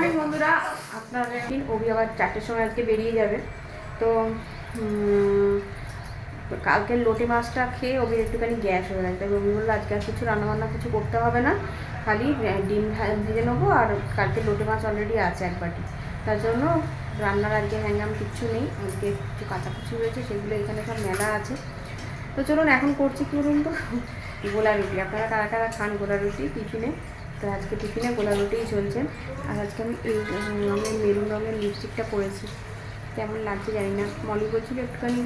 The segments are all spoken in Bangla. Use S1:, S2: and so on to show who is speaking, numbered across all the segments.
S1: মর্নিং বন্ধুরা আপনারা একদিন অভি আবার চারটের সময় আজকে বেরিয়ে যাবে। তো উম, কালকের লোটে মাছটা খেয়ে অভির একটুখানি গ্যাস হয়ে গেছে। তাই অভি বলল আজকে আর কিছু রান্নাবান্না কিছু করতে হবে না। খালি ডিম ভেজে নেব আর কালকে লোটে মাছ অলরেডি আছে এক বাটি। তার জন্য রান্নার আজকে হ্যাঙ্গাম কিচ্ছু নেই। আজকে কিছু কাঁচাকুচি রয়েছে সেগুলো এখানে সব মেলা আছে। তো চলুন এখন করছি কি বলুন তো? গোলা রুটি। আপনারা কারা কারা খান গোলা রুটি টিফিনে? তো আজকে টিফিনে গোলা রুটিই চলছে। আর আজকে আমি এই রঙের মেরুন রঙের লিপস্টিকটা পরেছি। কেমন লাগছে জানি না। মলি বলছিল একটুখানি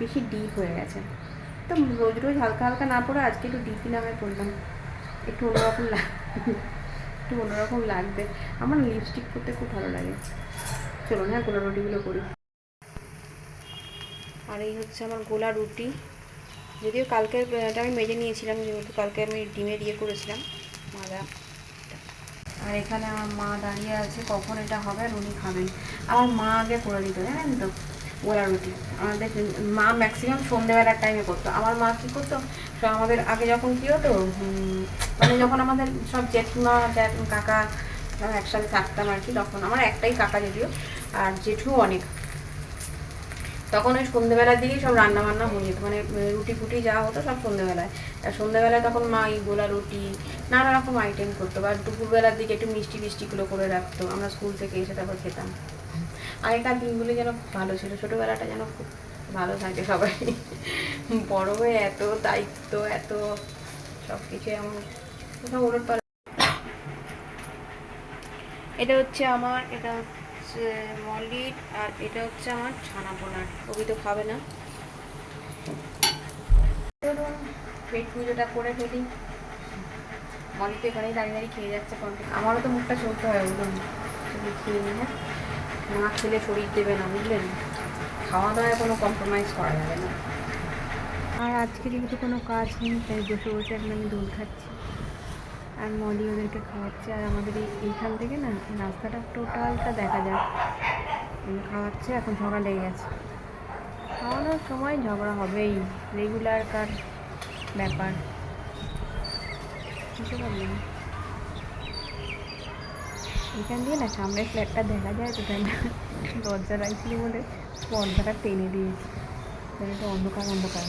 S1: বেশি ডিপ হয়ে গেছে। তো রোজ রোজ হালকা হালকা না পড়ে আজকে একটু ডিপি নামে পরলাম একটু অন্যরকম লাগ একটু অন্যরকম লাগবে। আমার লিপস্টিক করতে খুব ভালো লাগে। চলো হ্যাঁ গোলা রুটিগুলো করি আর এই হচ্ছে আমার গোলা রুটি। যদিও কালকে আমি মেজে নিয়েছিলাম, যেহেতু কালকে আমি ডিমের ইয়ে করেছিলাম মাজা আর এখানে আমার মা দাঁড়িয়ে আছে, কখন এটা হবে আর উনি খাবেন। আমার মা আগে করে দিত, জানেন তো? ওলা রুটি। আমাদের মা ম্যাক্সিমাম সন্ধ্যেবেলার টাইমে করতো। আমার মা কী করতো? সব আমাদের আগে যখন কী হতো মানে যখন আমাদের সব জেঠিমা কাকা একসাথে থাকতাম আর কি, তখন। আমার একটাই কাকা যদিও, আর জেঠু অনেক। তখন ওই সন্ধ্যেবেলার দিকেই সব রান্না বান্না হয়ে যেত। মানে রুটি ফুটি যা হতো সব সন্ধ্যেবেলায় আর সন্ধ্যেবেলায় তখন মা এই গোলা রুটি, নানা রকম আইটেম করতো। বা দুপুরবেলার দিকে একটু মিষ্টি মিষ্টিগুলো করে রাখতো। আমরা স্কুল থেকে এসে তারপর খেতাম। আগেকার দিনগুলো যেন ভালো ছিল। ছোটোবেলাটা যেন খুব ভালো থাকে সবাই। বড় হয়ে এত দায়িত্ব, এত সব কিছু এমন কোথাও ওলট এটা হচ্ছে আমার, এটা হচ্ছে মলির আর এটা হচ্ছে আমার ছানা পোনার। ওই তো খাবে না। চলুন পেট পুজোটা করে ফেলি। মলি তো এখানেই দাঁড়িয়ে দাঁড়িয়ে খেয়ে যাচ্ছে আমারও তো মুখটা চলতে হয় বলুন তুমি খেয়ে নিই হ্যাঁ না খেলে শরীর দেবে না বুঝলেন খাওয়া দাওয়ায় কোনো কম্প্রোমাইজ করা যাবে না। আর আজকে যেহেতু কোনো কাজ নেই, তাই বসে বসে আমি দোল খাচ্ছি। আর মলি ওদেরকে খাওয়াচ্ছে, আর আমাদের এই, এইখান থেকে না রাস্তাটা টোটালটা দেখা যায় খাওয়াচ্ছে, এখন ঝগড়া লেগে গেছে। খাওয়ানোর সময় ঝগড়া হবেই রেগুলার কার ব্যাপার। এখান দিয়ে না সামনের ফ্ল্যাটটা দেখা যায়, তো তাই না দরজা রাখছিল বলে পর্দাটা টেনে দিয়েছি। তো অন্ধকার অন্ধকার।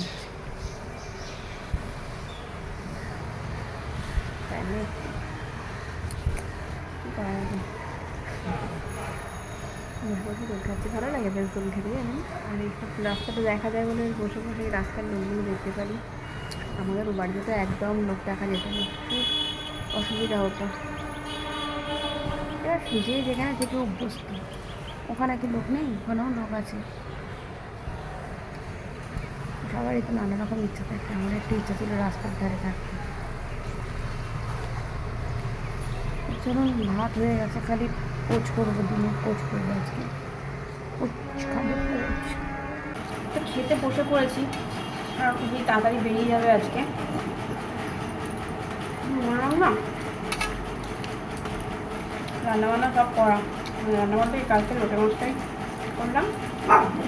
S1: দোল খাচ্ছি ভালো লাগে বেশ দোল খেতে জানেন আর এই সব রাস্তাটা দেখা যায় বলে বসে বসে এই রাস্তার লোকগুলো দেখতে পারি আমাদের বাড়িতে তো একদম লোক দেখা যেত না খুব অসুবিধা হতো এবার যে যেখানে থেকে অভ্যস্ত ওখানে কি লোক নেই ওখানেও লোক আছে সবারই তো নানা রকম ইচ্ছা থাকে আমার একটু ইচ্ছা ছিল রাস্তার ধারে থাকতে চলুন ভাত হয়ে গেছে, খালি কোচ করব দিনে কোচ করব আজকে। তো খেতে বসে পড়েছি। আর খুবই তাড়াতাড়ি বেরিয়ে যাবে আজকে। না। রান্নাবান্না সব করা। রান্নাবান্না এই কালকে লোটে মাছটাই করলাম।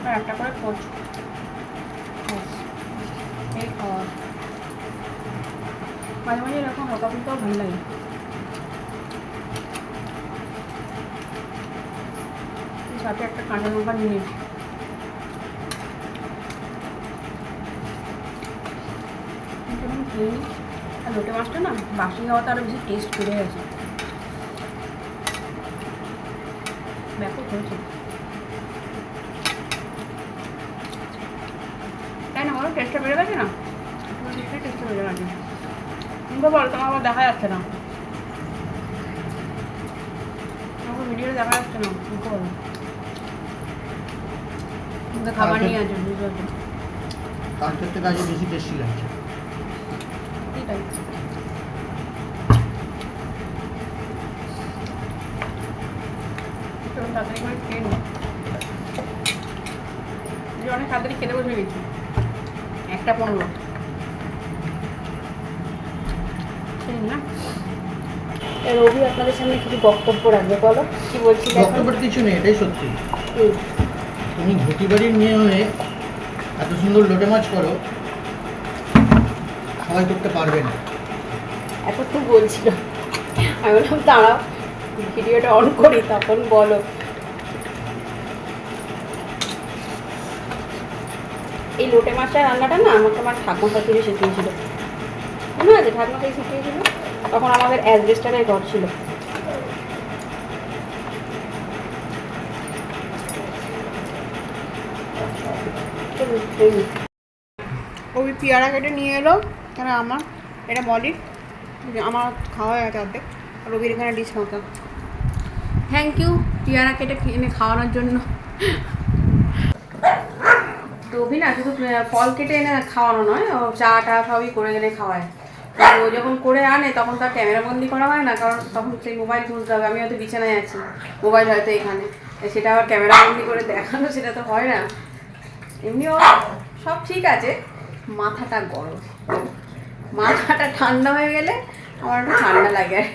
S1: আর একটা করে কোচ এই খাওয়া। মাঝে মাঝে এরকম ফুলকাও ভালো লাগে। সাথে একটা কাঁচা লঙ্কা নিয়ে লোটে মাছটা না, বাসি হওয়াতে আরও বেশি টেস্ট বেড়ে গেছে। তাই না টেস্টটা বেড়ে গেছে না? টেস্টটা বেড়ে গেছে। তোমার আবার দেখা যাচ্ছে না। ভিডিওতে দেখা যাচ্ছে না খাবার নিয়ে আছে বুঝতে পারছ
S2: কালকের থেকে আজকে বেশি টেস্টি লাগছে।
S1: ঠিক আছে তাড়াতাড়ি করে খেয়ে নিই অনেক তাড়াতাড়ি খেতে বসে গেছি। একটা পনেরো। রবি আপনাদের সামনে কিছু বক্তব্য রাখবে বলো। কি এখন?
S2: বক্তব্যের কিছু নেই এটাই সত্যি। তুমি ঘটি বাড়ির মেয়ে হয়ে এত সুন্দর লোটে মাছ করো সবাই করতে পারবে না।
S1: এত তো বলছিল আমি বললাম, দাঁড়াও, ভিডিওটা অন করি, তখন বলো। এই লোটে মাছটা রান্নাটা না, আমাকে আমার ঠাকুমা শাশুড়ি শিখিয়েছিল। মনে আছে? ঠাকুমা শাশুড়ি শিখিয়েছিল? তখন আমাদের অ্যাডভেস্টারের ঘর ছিল। ওই পেয়ারা কেটে নিয়ে এলো। এখানে আমার, এটা বলি, আমার খাওয়া হয়ে গেছে অর্ধেক। রবির এখানে ডিশ মাখা থ্যাংক ইউ পেয়ারা কেটে এনে খাওয়ানোর জন্য। অভি না শুধু ফল কেটে এনে খাওয়ানো নয়, ও চা টা সবই করে এনে খাওয়ায়। ও যখন করে আনে, তখন তার ক্যামেরা বন্দি করা হয় না, কারণ তখন সেই মোবাইল খুলতে হবে। আমি হয়তো বিছানায় আছি মোবাইল হয়তো এখানে। সেটা আবার ক্যামেরা বন্দি করে দেখানো, সেটা তো হয় না। এমনিও সব ঠিক আছে। মাথাটা গরম। মাথাটা ঠান্ডা হয়ে গেলে আমার একটু ঠান্ডা লাগে আর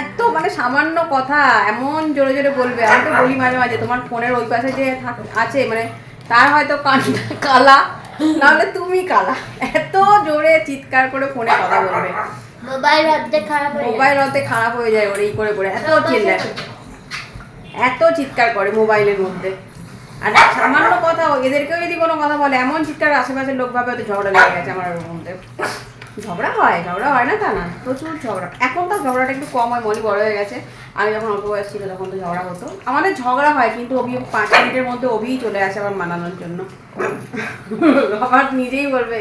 S1: এত মানে সামান্য কথা এমন জোরে জোরে বলবে। আমি তো বলি মাঝে মাঝে তোমার ফোনের ওই পাশে যে আছে মানে তার হয়তো কানটা কালা নাহলে তুমি কালা। এত জোরে চিৎকার করে ফোনে কথা বলবে।
S3: মোবাইল অর্ধেক খারাপ
S1: মোবাইল হতে খারাপ হয়ে যায় ওর এই করে করে। এত চিল্লায়। এত চিৎকার করে মোবাইলের মধ্যে। আর সামান্য কথা, এদেরকেও যদি কোনো কথা বলে, এমন চিৎকার আশেপাশের লোক ভাবে হয়তো ঝগড়া লেগে গেছে আমার মধ্যে। ঝগড়া হয় ঝগড়া হয় না তা না, প্রচুর ঝগড়া। এখন তো ঝগড়াটা একটু কম হয়, মলি বড় হয়ে গেছে। আমি যখন অল্প বয়স ছিল তখন তো ঝগড়া হতো। আমাদের ঝগড়া হয়, কিন্তু অভি পাঁচ মিনিটের মধ্যে অভিই চলে আসে আবার মানানোর জন্য। আবার নিজেই বলবে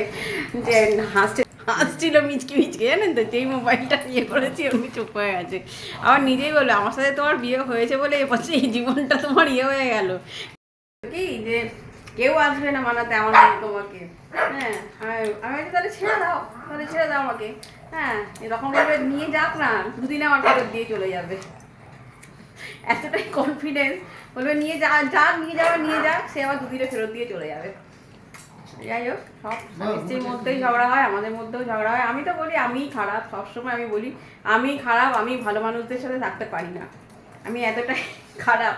S1: যে হাসছে, হাসছিল মিচকি মিচকি, জানেন তো, যেই মোবাইলটা ইয়ে করেছি অমনি চুপ হয়ে গেছে। আবার নিজেই বলল আমার সাথে তোমার বিয়ে হয়েছে বলে এ এবার এই জীবনটা তোমার ইয়ে হয়ে গেল। যে কেউ আসবে না মানাতে আমার মতো তোমাকে। হ্যাঁ আমি- আমি বলছি, তাহলে ছেড়ে দাও তাহলে ছেড়ে দাও আমাকে। হ্যাঁ এরকম করে নিয়ে যাক না দুদিন আমার ফেরত দিয়ে চলে যাবে। এতটাই কনফিডেন্স বলবে নিয়ে যা যা নিয়ে যাবে নিয়ে যাক সে আবার দুদিনে ফেরত দিয়ে চলে যাবে। যাই হোক সব স্ত্রীর মধ্যেই ঝগড়া হয় আমাদের মধ্যেও ঝগড়া হয়। আমি তো বলি আমিই খারাপ সবসময় আমি বলি আমি খারাপ আমি ভালো মানুষদের সাথে থাকতে পারি না। আমি এতটাই খারাপ।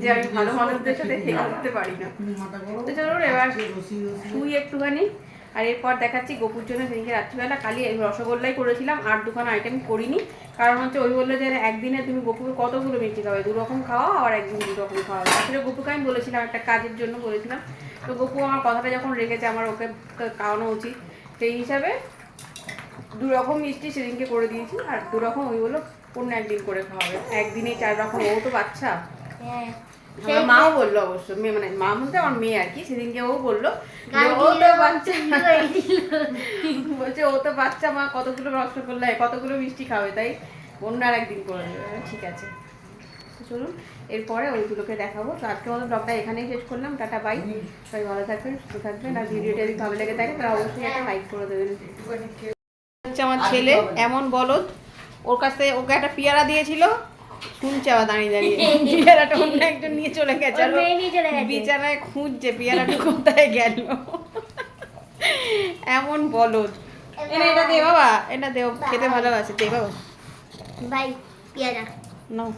S1: যে আমি ভালো মানুষদের সাথে থেকে উঠতে পারি না। তো চলুন এবার শুই একটুখানি। আর এরপর দেখাচ্ছি গোপুর জন্য সেদিনকে রাত্রিবেলা। এই রসগোল্লাই করেছিলাম আর দুখানা আইটেম করিনি। কারণ হচ্ছে ওই বলল যে একদিনে তুমি গোপুকে কতগুলো মিষ্টি খাবে? দু রকম খাওয়া আর একদিন দু রকম খাওয়া? আসলে গোপুকে আমি বলেছিলাম একটা কাজের জন্য বলেছিলাম। তো গোপু আমার কথাটা যখন রেখেছে আমার ওকে খাওয়ানো উচিত। সেই হিসাবে দু রকম মিষ্টি সেদিনকে করে দিয়েছি। আর দু রকম ওই বলল অন্য একদিন করে খাওয়াবে। একদিনে চার রকম। ও তো বাচ্চা। আমার মাও বলল অবশ্য মেয়ে মানে মা বলতে আমার মেয়ে আর কি সেদিনকে ও বলল ও তো বাচ্চা। বলছে ও তো বাচ্চা মা কতগুলো রসগোল্লা কতগুলো মিষ্টি খাবে তাই অন্য আর একদিন করে দেবে ঠিক আছে। চলুন এরপরে ওইগুলোকে দেখাবো। তো আজকে মতো ব্লগটা এখানেই শেষ করলাম। Ta-ta bye. সবাই ভালো থাকবেন সুস্থ থাকবেন। আর ভিডিওটা যদি ভালো লেগে থাকে তাহলে অবশ্যই একটা লাইক করে দেবেন। হচ্ছে আমার ছেলে এমন বলদ ওর কাছ থেকে ওকে একটা পেয়ারা দিয়েছিল। শুনছে আবার দাঁড়িয়ে দাঁড়িয়ে। পিয়ারাটা অন্য একজন নিয়ে চলে গেছে। বিছানায় খুঁজছে পিয়ারাটা কোথায় গেল? এমন বলো এনে এটা দে বাবা এটা দে ও খেতে ভালোবাসে দে বাবা।
S3: বাই পিয়ারা।
S1: নাও।